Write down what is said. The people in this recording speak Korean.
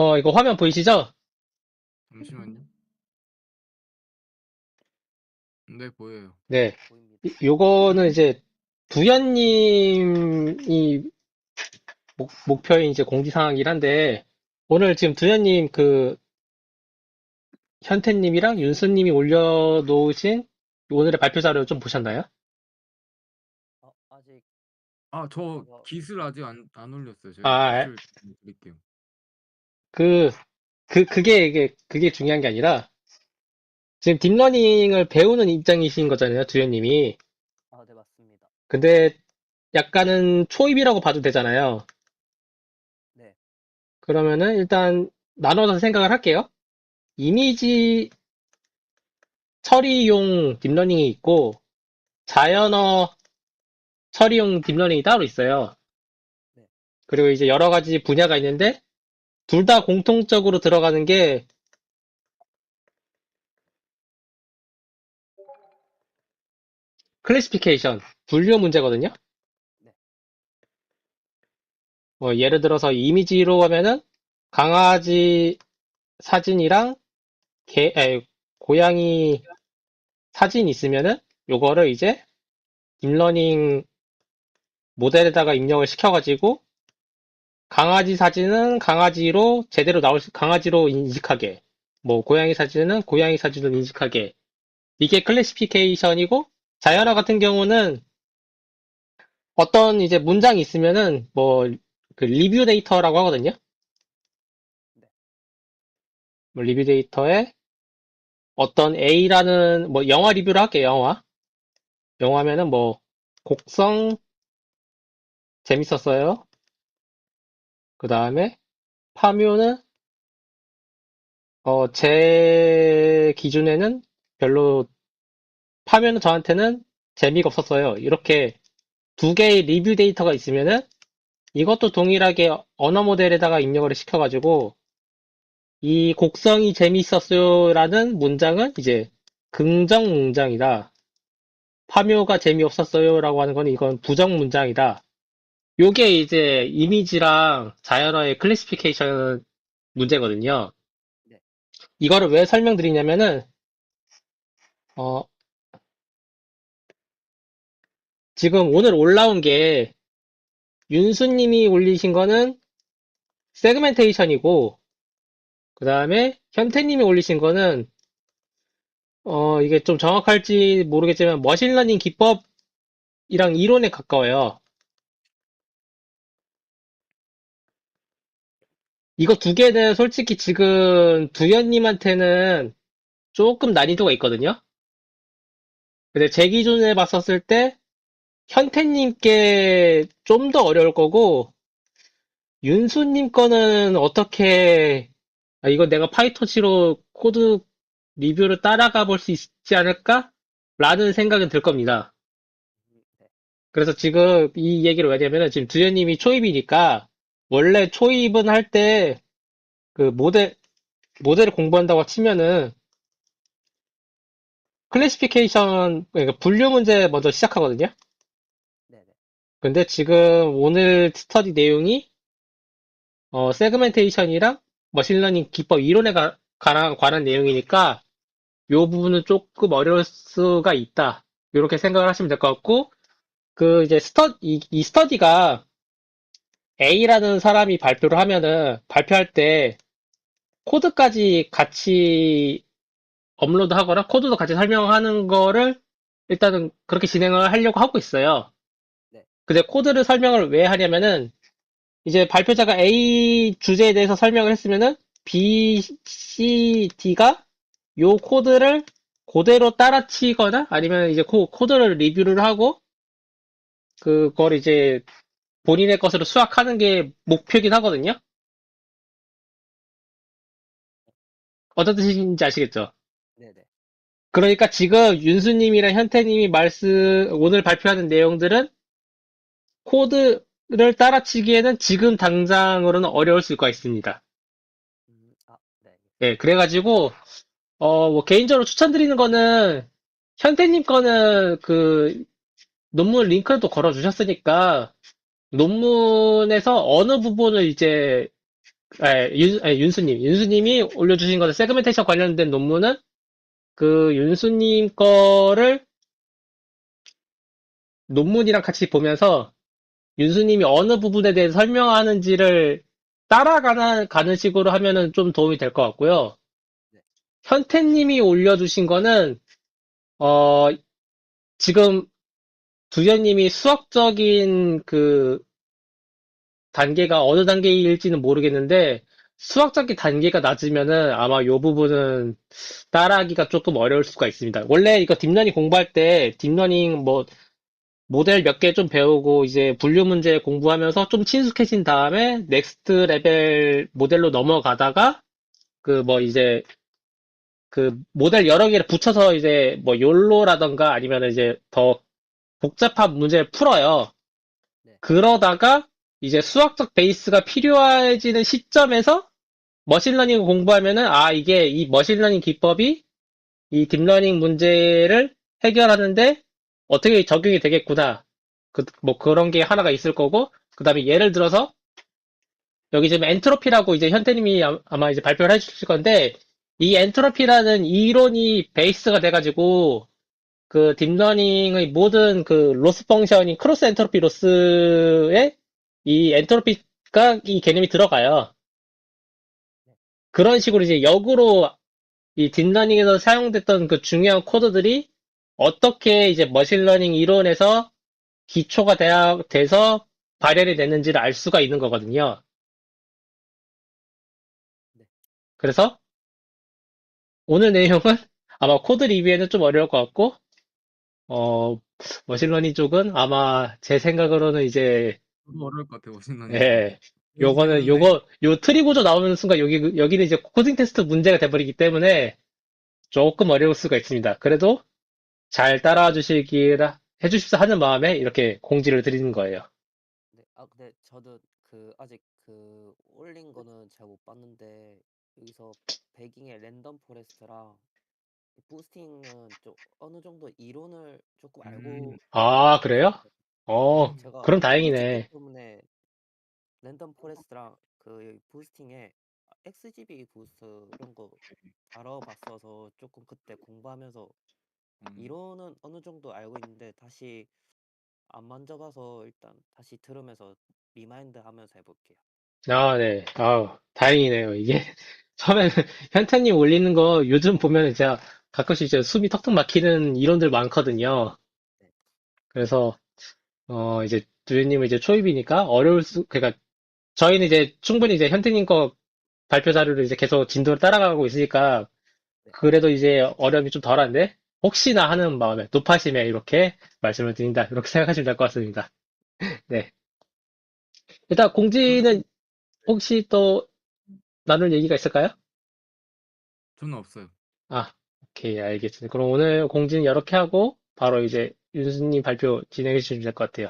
어, 이거 화면 보이시죠? 잠시만요. 네, 보여요. 네. 보입니다. 이- 요거는 이제 두현님이 목, 목표인 이제 공지사항이긴 한데, 오늘 지금 두현님 그, 현태님이랑 윤수님이 올려놓으신 오늘의 발표 자료 좀 보셨나요? 아, 아직 아, 저 기술 아직 안, 안 올렸어요. 제가 아, 기술 좀 드릴게요. 그, 그, 그게, 이게, 그게 중요한 게 아니라, 지금 딥러닝을 배우는 입장이신 거잖아요, 두현님이. 아, 네, 맞습니다. 근데 약간은 초입이라고 봐도 되잖아요. 네. 그러면은 일단 나눠서 생각을 할게요. 이미지 처리용 딥러닝이 있고 자연어 처리용 딥러닝이 따로 있어요. 네. 그리고 이제 여러 가지 분야가 있는데 둘 다 공통적으로 들어가는 게 클래시피케이션, 분류 문제거든요. 네. 뭐 예를 들어서 이미지로 하면은 강아지 사진이랑 개, 에, 고양이 사진 있으면은 요거를 이제 딥러닝 모델에다가 입력을 시켜가지고 강아지 사진은 강아지로 제대로 나올 수, 강아지로 인식하게 뭐 고양이 사진은 고양이 사진으로 인식하게 이게 클래시피케이션이고 자연어 같은 경우는 어떤 이제 문장이 있으면은 뭐 그 리뷰 데이터라고 하거든요. 네. 뭐 리뷰 데이터에 어떤 A라는 뭐 영화 리뷰를 할게요. 영화. 영화면은 뭐 곡성 재밌었어요. 그 다음에 파묘는 어, 제 기준에는 별로 파묘는 저한테는 재미가 없었어요. 이렇게 두 개의 리뷰 데이터가 있으면은 이것도 동일하게 언어 모델에다가 입력을 시켜가지고 이 곡성이 재미있었어요라는 문장은 이제 긍정 문장이다. 파묘가 재미없었어요라고 하는 건 이건 부정 문장이다. 요게 이제 이미지랑 자연어의 클래시피케이션 문제거든요. 네. 이거를 왜 설명드리냐면은 어 지금 오늘 올라온 게 윤수님이 올리신 거는 세그멘테이션이고 그 다음에 현태님이 올리신 거는 어 이게 좀 정확할지 모르겠지만 머신러닝 기법이랑 이론에 가까워요. 이거 두 개는 솔직히 지금 두현님한테는 조금 난이도가 있거든요. 근데 제 기준에 봤었을 때 현태님께 좀 더 어려울 거고 윤수님 거는 어떻게 아, 이거 내가 파이터치로 코드 리뷰를 따라가 볼 수 있지 않을까? 라는 생각은 들 겁니다. 그래서 지금 이 얘기를 왜 하냐면은 지금 두현님이 초입이니까 원래 초입은 할 때 그 모델, 모델을 공부한다고 치면은 클래시피케이션, 그러니까 분류 문제 먼저 시작하거든요. 네, 네. 근데 지금 오늘 스터디 내용이 어, 세그멘테이션이랑 머신러닝 기법 이론에 가, 관한, 관한 내용이니까 요 부분은 조금 어려울 수가 있다. 이렇게 생각을 하시면 될 것 같고 그 이제 스터 이, 이 스터디가 A라는 사람이 발표를 하면은 발표할 때 코드까지 같이 업로드 하거나 코드도 같이 설명하는 거를 일단은 그렇게 진행을 하려고 하고 있어요. 네. 근데 코드를 설명을 왜 하냐면은 이제 발표자가 A 주제에 대해서 설명을 했으면은 B, C, D가 요 코드를 그대로 따라치거나 아니면 이제 코, 코드를 리뷰를 하고 그걸 이제 본인의 것으로 수확하는 게 목표긴 하거든요. 어떤 뜻인지 아시겠죠? 네, 네. 그러니까 지금 윤수님이랑 현태님이 말씀, 오늘 발표하는 내용들은 코드를 따라치기에는 지금 당장으로는 어려울 수가 있습니다. 음, 아, 네. 예, 그래가지고, 어, 뭐, 개인적으로 추천드리는 거는, 현태님 거는 그, 논문 링크를 또 걸어주셨으니까, 논문에서 어느 부분을 이제, 에, 윤, 에, 윤수님, 윤수님이 올려주신 거는 세그멘테이션 관련된 논문은 그 윤수님 거를 논문이랑 같이 보면서 윤수님이 어느 부분에 대해서 설명하는지를 따라가는 가는 식으로 하면은 좀 도움이 될 것 같고요. 네. 현태님이 올려주신 거는 어 지금 두현님이 수학적인 그 단계가 어느 단계일지는 모르겠는데 수학적인 단계가 낮으면은 아마 이 부분은 따라하기가 조금 어려울 수가 있습니다. 원래 이거 딥러닝 공부할 때 딥러닝 뭐 모델 몇 개 좀 배우고 이제 분류 문제 공부하면서 좀 친숙해진 다음에 넥스트 레벨 모델로 넘어가다가 그 뭐 이제 그 모델 여러 개를 붙여서 이제 뭐 욜로라던가 아니면 이제 더 복잡한 문제를 풀어요. 네. 그러다가 이제 수학적 베이스가 필요해지는 시점에서 머신러닝을 공부하면은 아 이게 이 머신러닝 기법이 이 딥러닝 문제를 해결하는데 어떻게 적용이 되겠구나. 그, 뭐 그런 게 하나가 있을 거고, 그 다음에 예를 들어서, 여기 지금 엔트로피라고 이제 현태님이 아- 아마 이제 발표를 해주실 건데, 이 엔트로피라는 이론이 베이스가 돼가지고, 그 딥러닝의 모든 그 로스 펑션인 크로스 엔트로피 로스에 이 엔트로피가 이 개념이 들어가요. 그런 식으로 이제 역으로 이 딥러닝에서 사용됐던 그 중요한 코드들이 어떻게 이제 머신러닝 이론에서 기초가 돼야, 돼서 발현이 됐는지를 알 수가 있는 거거든요. 네. 그래서 오늘 내용은 아마 코드 리뷰에는 좀 어려울 것 같고, 어, 머신러닝 쪽은 아마 제 생각으로는 이제, 저도 어려울 것 같아요. 머신러닝. 예, 요거는, 요거, 요 트리 구조 나오는 순간 여기, 여기는 이제 코딩 테스트 문제가 돼버리기 때문에 조금 어려울 수가 있습니다. 그래도 잘 따라와 주시기라 해주십사 하는 마음에 이렇게 공지를 드리는 거예요. 네. 아 근데 저도 그 아직 그 올린 거는 잘 못 봤는데 여기서 베깅의 랜덤 포레스트랑 이 부스팅은 좀 어느 정도 이론을 조금 알고 음. 아, 그래요? 어, 제가 그럼 다행이네. 때문에 랜덤 포레스트랑 그 부스팅에 XGB 부스트 이런 거 다뤄봤어서 조금 그때 공부하면서 음. 이론은 어느 정도 알고 있는데 다시 안 만져봐서 일단 다시 들으면서 리마인드 하면서 해볼게요. 아, 네. 아, 다행이네요. 이게 처음에는 현태님 올리는 거 요즘 보면 진짜 가끔씩 이제 숨이 턱턱 막히는 이론들 많거든요. 그래서 어 이제 두유님은 이제 초입이니까 어려울 수 그러니까 저희는 이제 충분히 이제 현태님 거 발표 자료를 이제 계속 진도를 따라가고 있으니까 그래도 이제 어려움이 좀 덜한데 혹시나 하는 마음에 높아심에 이렇게 말씀을 드린다 이렇게 생각하시면 될 것 같습니다. 네. 일단 공지는 혹시 또 나눌 얘기가 있을까요? 저는 없어요. 아, 오케이, 알겠습니다. 그럼 오늘 공지는 이렇게 하고 바로 이제 윤수님 발표 진행해 주시면 될 것 같아요.